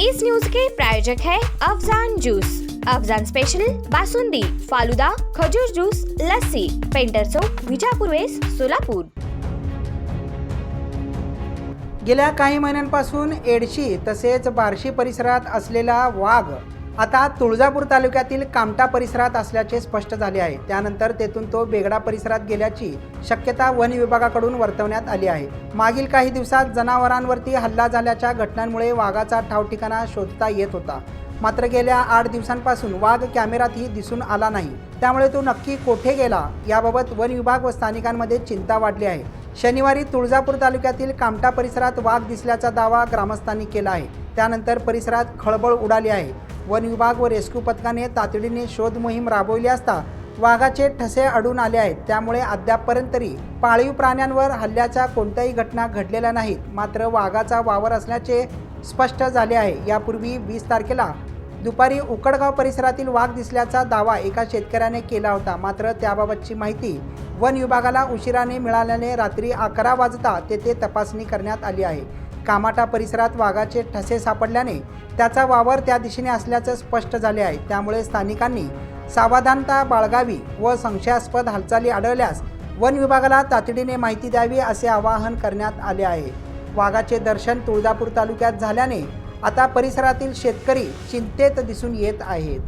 इस news के प्रायोजक है अफजान जूस। अफजान स्पेशल बासुंदी फालुदा खजूर जूस लस्सी पेंटर चौक विजापूर वेस सोलापूर। गेल्या काही महिन्यांपासून एडशी तसेच बार्शी परिसरात असलेला वाघ आता तुळजापूर तालुक्यातील कामटा परिसरात असल्याचे स्पष्ट झाले आहे. त्यानंतर तेथून तो बेगडा परिसरात गेल्याची शक्यता वन विभागाकडून वर्तवण्यात आली आहे. मागील काही दिवसात जनावरांवरती हल्ला झाल्याच्या घटनांमुळे वाघाचा ठावठिकाणा शोधता येत होता. मात्र गेल्या आठ दिवसांपासून वाघ कॅमेरातही दिसून आला नाही. त्यामुळे तो नक्की कोठे गेला याबाबत वन विभाग व स्थानिकांमध्ये चिंता वाढली आहे. शनिवारी तुळजापूर तालुक्यातील कामटा परिसरात वाघ दिसल्याचा दावा ग्रामस्थांनी केला आहे. त्यानंतर परिसरात खळबळ उडाली आहे. वन विभाग व रेस्क्यू पथकाने तातडीने शोध मोहीम राबवली असता वाघाचे ठसे अडून आले आहेत. त्यामुळे अद्यापपर्यंत तरी पाळीव प्राण्यांवर हल्ल्याच्या कोणत्याही घटना घडलेल्या नाहीत. मात्र वाघाचा वावर असल्याचे स्पष्ट झाले आहे. यापूर्वी वीस तारखेला दुपारी उकडगाव परिसरातील वाघ दिसल्याचा दावा एका शेतकऱ्याने केला होता. मात्र त्याबाबतची माहिती वन विभागाला उशिराने मिळाल्याने रात्री अकरा वाजता तेथे तपासणी करण्यात आली आहे. कामाटा परिसरात वाघाचे ठसे सापडल्याने त्याचा वावर त्या दिशेने असल्याचं स्पष्ट झाले आहे. त्यामुळे स्थानिकांनी सावधानता बाळगावी व संशयास्पद हालचाली आढळल्यास वन विभागाला तातडीने माहिती द्यावी असे आवाहन करण्यात आले आहे. वाघाचे दर्शन तुळजापूर तालुक्यात झाल्याने आता परिसरातील शेतकरी चिंतेत दिसून येत आहेत.